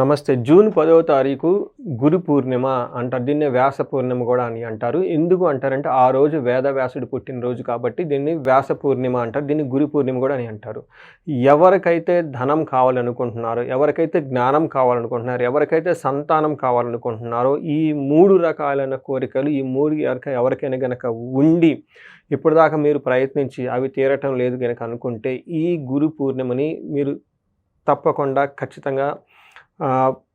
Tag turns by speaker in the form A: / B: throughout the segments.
A: నమస్తే జూన్ పదవ తారీఖు గురు పూర్ణిమ అంటారు దీన్నే వ్యాస పూర్ణిమ కూడా అని అంటారు ఎందుకు అంటారంటే ఆ రోజు వేదవ్యాసుడు పుట్టినరోజు కాబట్టి దీన్ని వ్యాస పూర్ణిమ అంటారు దీన్ని గురు పూర్ణిమ కూడా అని అంటారు ఎవరికైతే ధనం కావాలనుకుంటున్నారో ఎవరికైతే జ్ఞానం కావాలనుకుంటున్నారో ఎవరికైతే సంతానం కావాలనుకుంటున్నారో ఈ మూడు రకాలైన కోరికలు ఈ మూడు ఎవరికైనా గనక ఉండి ఇప్పటిదాకా మీరు ప్రయత్నించి అవి తీరటం లేదు గనక అనుకుంటే ఈ గురు పూర్ణిమని మీరు తప్పకుండా ఖచ్చితంగా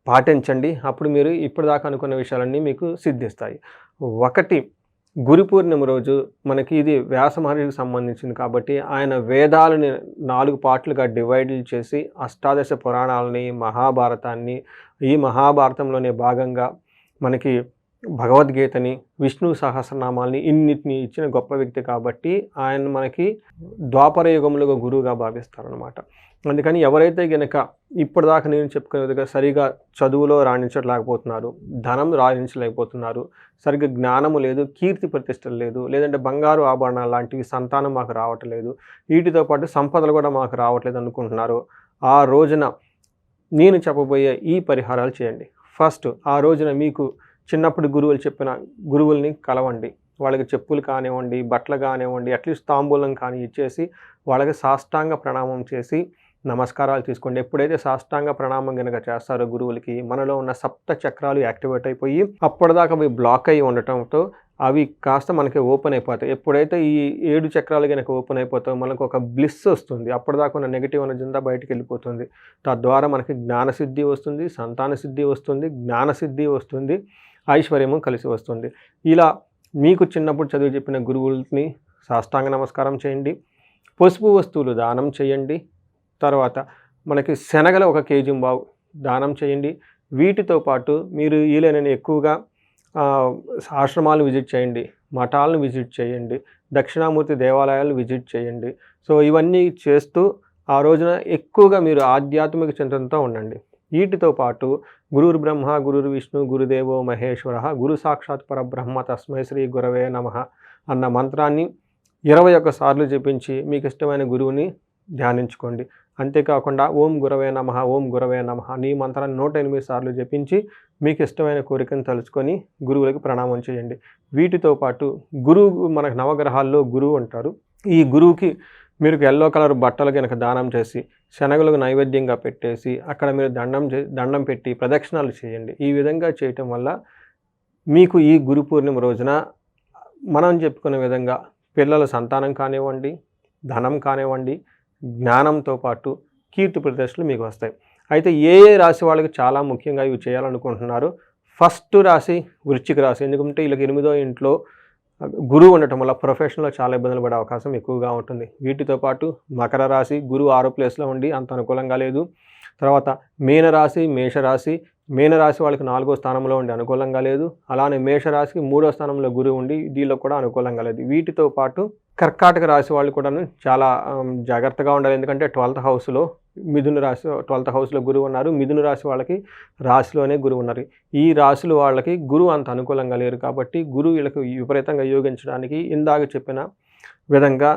A: పాటించండి అప్పుడు మీరు ఇప్పటిదాకా అనుకున్న విషయాలన్నీ మీకు సిద్ధిస్తాయి ఒకటి గురు పూర్ణిమ రోజు మనకి ఇది వ్యాస మహర్షికి సంబంధించింది కాబట్టి ఆయన వేదాలని నాలుగు పాటలుగా డివైడ్ చేసి అష్టాదశ పురాణాలని మహాభారతాన్ని ఈ మహాభారతంలోనే భాగంగా మనకి భగవద్గీతని విష్ణు సహస్రనామాల్ని ఇన్నిటిని ఇచ్చిన గొప్ప వ్యక్తి కాబట్టి ఆయన మనకి ద్వాపర యుగములుగా గురువుగా భావిస్తారనమాట అందుకని ఎవరైతే గనక ఇప్పటిదాకా నేను చెప్పుకునే విధంగా సరిగా చదువులో రాణించలేకపోతున్నారు ధనం రాణించలేకపోతున్నారు సరిగ్గా జ్ఞానము లేదు కీర్తి ప్రతిష్టలు లేదు లేదంటే బంగారు ఆభరణాలు లాంటివి సంతానం మాకు రావట్లేదు వీటితో పాటు సంపదలు కూడా మాకు రావట్లేదు అనుకుంటున్నారు ఆ రోజున నేను చెప్పబోయే ఈ పరిహారాలు చేయండి ఫస్ట్ ఆ రోజున మీకు చిన్నప్పుడు గురువులు చెప్పిన గురువుల్ని కలవండి వాళ్ళకి చెప్పులు కానివ్వండి బట్టలు కానివ్వండి అట్లీస్ట్ తాంబూలం కానీ ఇచ్చేసి వాళ్ళకి సాష్టాంగ ప్రణామం చేసి నమస్కారాలు తీసుకోండి ఎప్పుడైతే సాష్టాంగ ప్రణామం కనుక చేస్తారో గురువులకి మనలో ఉన్న సప్త చక్రాలు యాక్టివేట్ అయిపోయి అప్పటిదాకా అవి బ్లాక్ అయి ఉండటంతో అవి కాస్త మనకి ఓపెన్ అయిపోతాయి ఎప్పుడైతే ఈ ఏడు చక్రాలు కనుక ఓపెన్ అయిపోతాయో మనకు ఒక బ్లిస్ వస్తుంది అప్పటిదాకా ఉన్న నెగిటివ్ ఎనర్జీ అంతా బయటకు వెళ్ళిపోతుంది తద్వారా మనకి జ్ఞానసిద్ధి వస్తుంది సంతాన సిద్ధి వస్తుంది జ్ఞానసిద్ధి వస్తుంది ఐశ్వర్యము కలిసి వస్తుంది ఇలా మీకు చిన్నప్పుడు చదివి చెప్పిన గురువుల్ని సాష్టాంగ నమస్కారం చేయండి పసుపు వస్తువులు దానం చేయండి తర్వాత మనకి శనగల ఒక కేజీ బావు దానం చేయండి వీటితో పాటు మీరు వీలైన ఎక్కువగా ఆశ్రమాలు విజిట్ చేయండి మఠాలను విజిట్ చేయండి దక్షిణామూర్తి దేవాలయాలు విజిట్ చేయండి సో ఇవన్నీ చేస్తూ ఆ రోజున ఎక్కువగా మీరు ఆధ్యాత్మిక చింతనతో ఉండండి వీటితో పాటు గురుర్ బ్రహ్మ గురుర్ విష్ణు గురుదేవో మహేశ్వర గురు సాక్షాత్ పరబ్రహ్మ తస్మై శ్రీ గురవే నమ అన్న మంత్రాన్ని ఇరవై సార్లు జపించి మీకు ఇష్టమైన గురువుని ధ్యానించుకోండి అంతేకాకుండా ఓం గురవే నమ ఓం గురవే నమ నీ మంత్రాన్ని నూట ఎనిమిది సార్లు జపించి మీకు ఇష్టమైన కోరికను తలుచుకొని గురువులకు ప్రణామం చేయండి వీటితో పాటు గురువు మనకు నవగ్రహాల్లో గురువు అంటారు ఈ గురువుకి మీరు ఎల్లో కలర్ బట్టలు కనుక దానం చేసి శనగలకు నైవేద్యంగా పెట్టేసి అక్కడ మీరు దండం చే దండం పెట్టి ప్రదక్షిణాలు చేయండి ఈ విధంగా చేయటం వల్ల మీకు ఈ గురు పూర్ణిమ రోజున మనం చెప్పుకునే విధంగా పిల్లల సంతానం కానివ్వండి ధనం కానివ్వండి జ్ఞానంతో పాటు కీర్తి ప్రదర్శనలు మీకు వస్తాయి అయితే ఏ ఏ రాశి వాళ్ళకి చాలా ముఖ్యంగా ఇవి చేయాలనుకుంటున్నారు ఫస్ట్ రాశి వృశ్చిక రాశి ఎందుకంటే వీళ్ళకి ఎనిమిదో ఇంట్లో గురువు ఉండటం వల్ల ప్రొఫెషన్లో చాలా ఇబ్బందులు పడే అవకాశం ఎక్కువగా ఉంటుంది వీటితో పాటు మకర రాశి గురువు ఆరో ప్లేస్లో ఉండి అంత అనుకూలంగా లేదు తర్వాత మీనరాశి మేషరాశి మీనరాశి వాళ్ళకి నాలుగో స్థానంలో ఉండి అనుకూలంగా లేదు అలానే మేషరాశికి మూడో స్థానంలో గురి ఉండి దీనిలో కూడా అనుకూలంగా లేదు వీటితో పాటు కర్కాటక రాశి వాళ్ళు కూడాను చాలా జాగ్రత్తగా ఉండాలి ఎందుకంటే ట్వెల్త్ హౌస్లో మిథున రాశి ట్వెల్త్ హౌస్లో గురువు ఉన్నారు మిథున రాశి వాళ్ళకి రాశిలోనే గురువు ఉన్నారు ఈ రాశులు వాళ్ళకి గురువు అంత అనుకూలంగా లేరు కాబట్టి గురువు వీళ్ళకి విపరీతంగా యోగించడానికి ఇందాక చెప్పిన విధంగా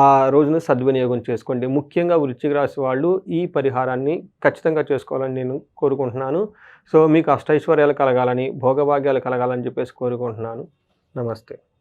A: ఆ రోజున సద్వినియోగం చేసుకోండి ముఖ్యంగా వృశ్చిక రాశి వాళ్ళు ఈ పరిహారాన్ని ఖచ్చితంగా చేసుకోవాలని నేను కోరుకుంటున్నాను సో మీకు అష్టైశ్వర్యాలు కలగాలని భోగభాగ్యాలు కలగాలని చెప్పేసి కోరుకుంటున్నాను నమస్తే